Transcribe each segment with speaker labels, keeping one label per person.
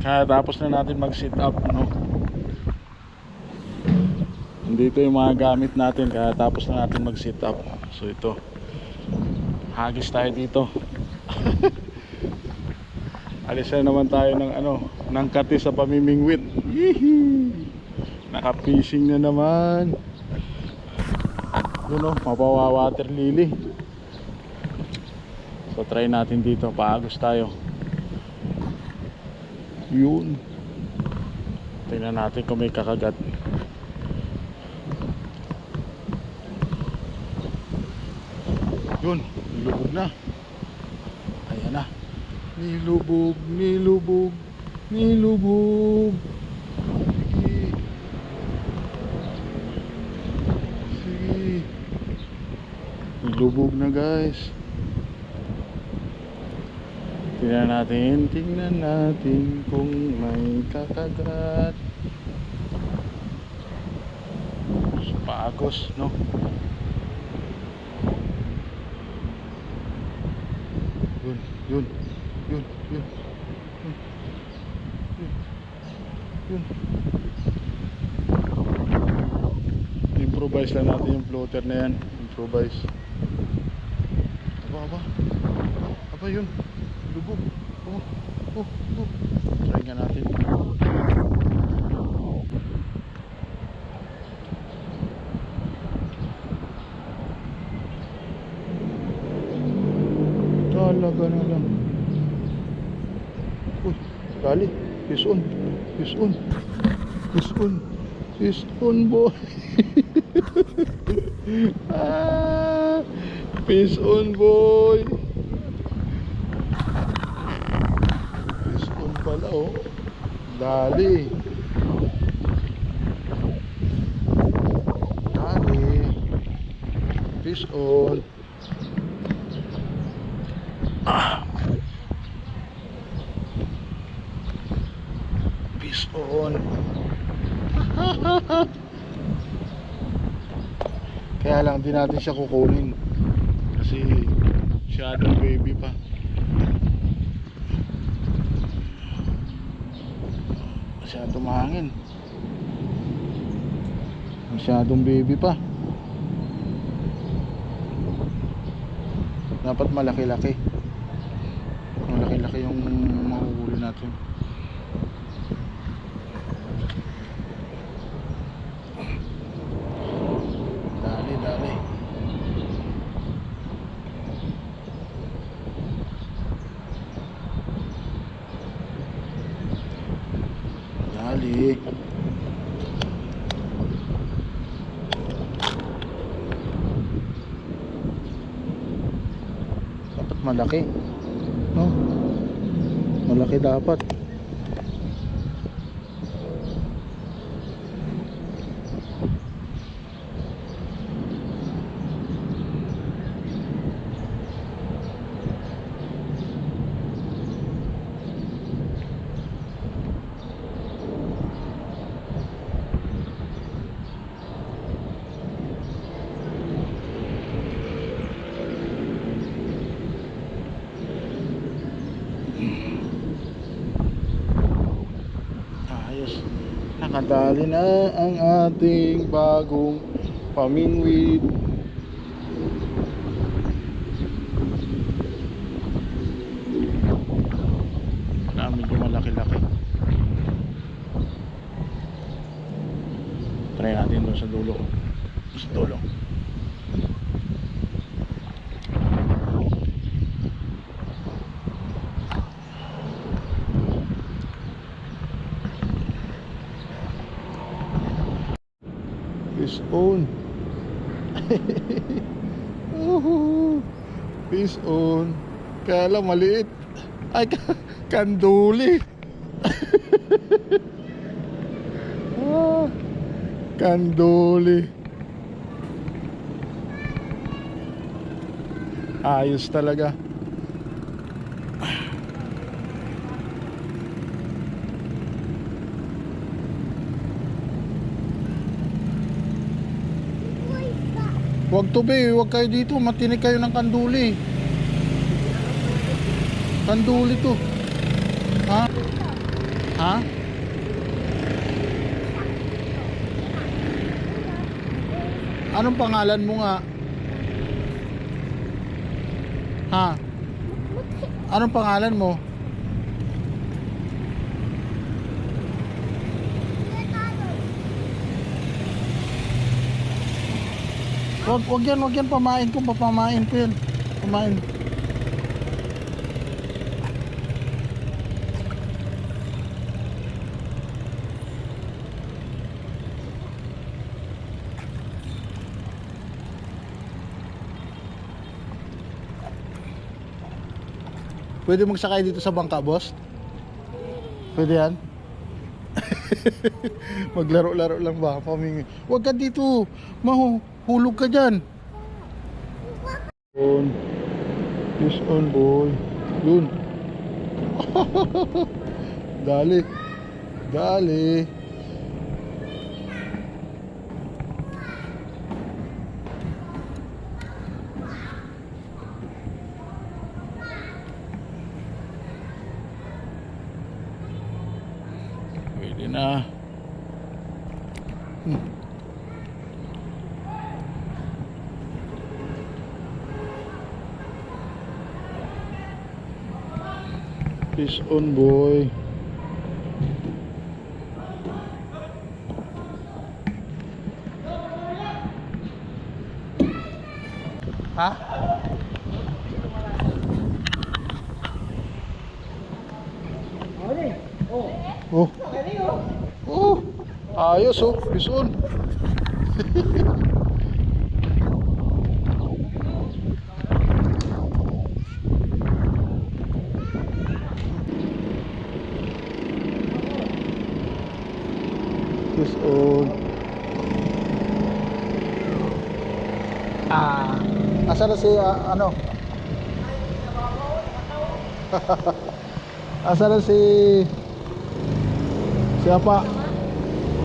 Speaker 1: Kaya tapos na natin mag sit up no. Dito yung mga gamit natin kaya tapos na natin mag sit up. So ito. Hagis tayo dito. Alis na naman tayo ng ano, ng kati sa pamimingwit. Yee! Naka-fishing na naman. Yun o, mapawa water lily. So try natin dito, paagos tayo. Yun. Tingnan natin kung may kakagat. Yun, nilubog na. Ayan na. Nilubog, nilubog, nilubog. Sige. Sige. Nilubog na guys. Tingnan natin, tingnan natin kung may kakagat. Pagos, no? Yun, yun, yun, yun, yun, yun, yun. Improvise lang natin yung floater na yan. Improvise. Aba, aba. Aba yun. Lubog. Oh, oh, oh. Try nga natin. Talaga na lang. Uy, dali. Fish on. Fish on. Fish on. Fish on, boy. ah, fish on, boy. Fish on pala, oh. Dali. Dali. Fish on. Fish on. Kaya lang di natin siya kukunin. Kasi shadow baby pa. Masyadong mahangin. Masyadong baby pa. Dapat malaki-laki. Malaki-laki yung mahuhuli natin. Dali, dali. Dali. Dapat malaki. No? Malaki dapat. Ayos. Nakadali na ang ating bagong pamingwit. Na medyo malaki-laki. Try natin doon sa dulo. Sa dulo. On. Uhu. Fish on. Kaya lang maliit. Ay, ka- kanduli. ah, kanduli. Ayos talaga. Huwag be, huwag kayo dito, matinig kayo ng kanduli. Kanduli to. Ha? Ha? Anong pangalan mo nga? Ha? Anong pangalan mo? Wag, wag yan, wag yan pamain ko, papamain ko yan. Pamain. Pwede magsakay dito sa bangka, boss? Pwede yan? Maglaro-laro lang ba? Pamingi. Huwag ka dito. Mahuhulog ka dyan. On. Fish on, boy. Yun. Dali. Dali. Pwede na. Hmm. Fish on boy. Ha? Oh. Oh. Ayos oh, fish on. Fish on. Ah, asa na si ah, ano? asa na si Siapa?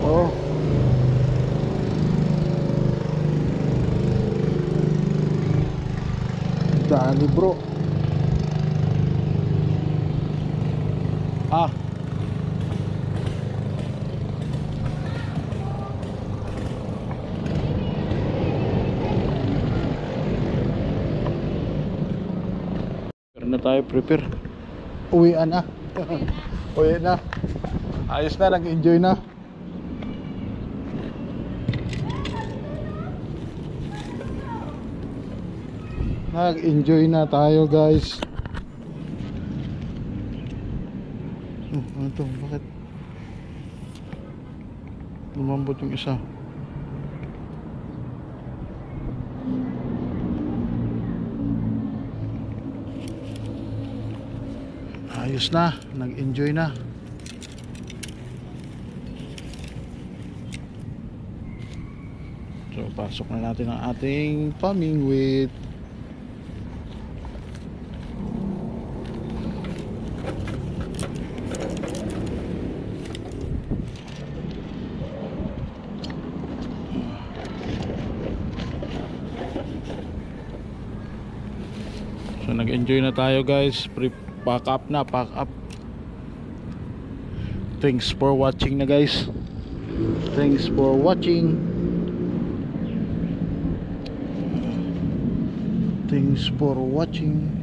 Speaker 1: Oh. Dali bro. Ah. Tayo, prepare. Uwian na. Uwi na. Ayos na, nag-enjoy na. Nag-enjoy na tayo guys. Oh, ano to? Bakit? Lumambot yung isa. Ayos na, nag-enjoy na. So, pasok na natin ang ating pamingwit. So, nag-enjoy na tayo guys. Pre pack up na, pack up. Thanks for watching na guys. Thanks for watching. Thanks for watching.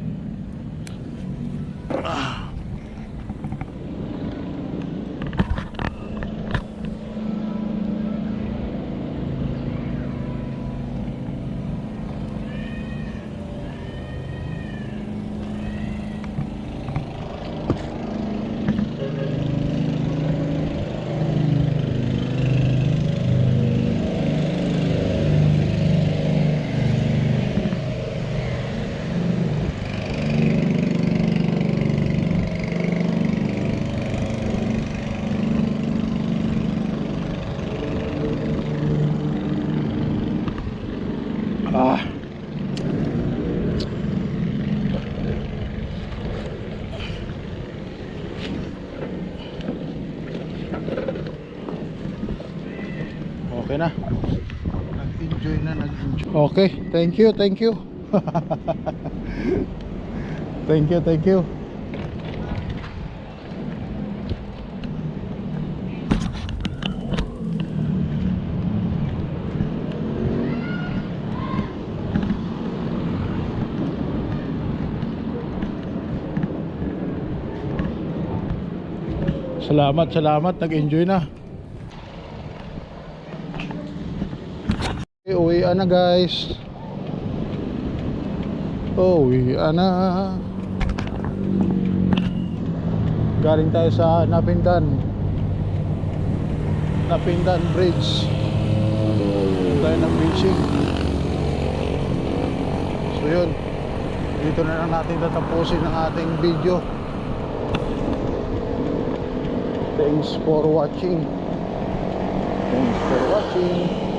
Speaker 1: Okay, thank you, thank you. thank you, thank you. Salamat, salamat. Nag-enjoy na. Na guys. Oh, uwi na. Galing tayo sa Napindan. Napindan Bridge. Tayo ng fishing. So yun. Dito na lang natin tatapusin ang ating video. Thanks for watching. Thanks for watching.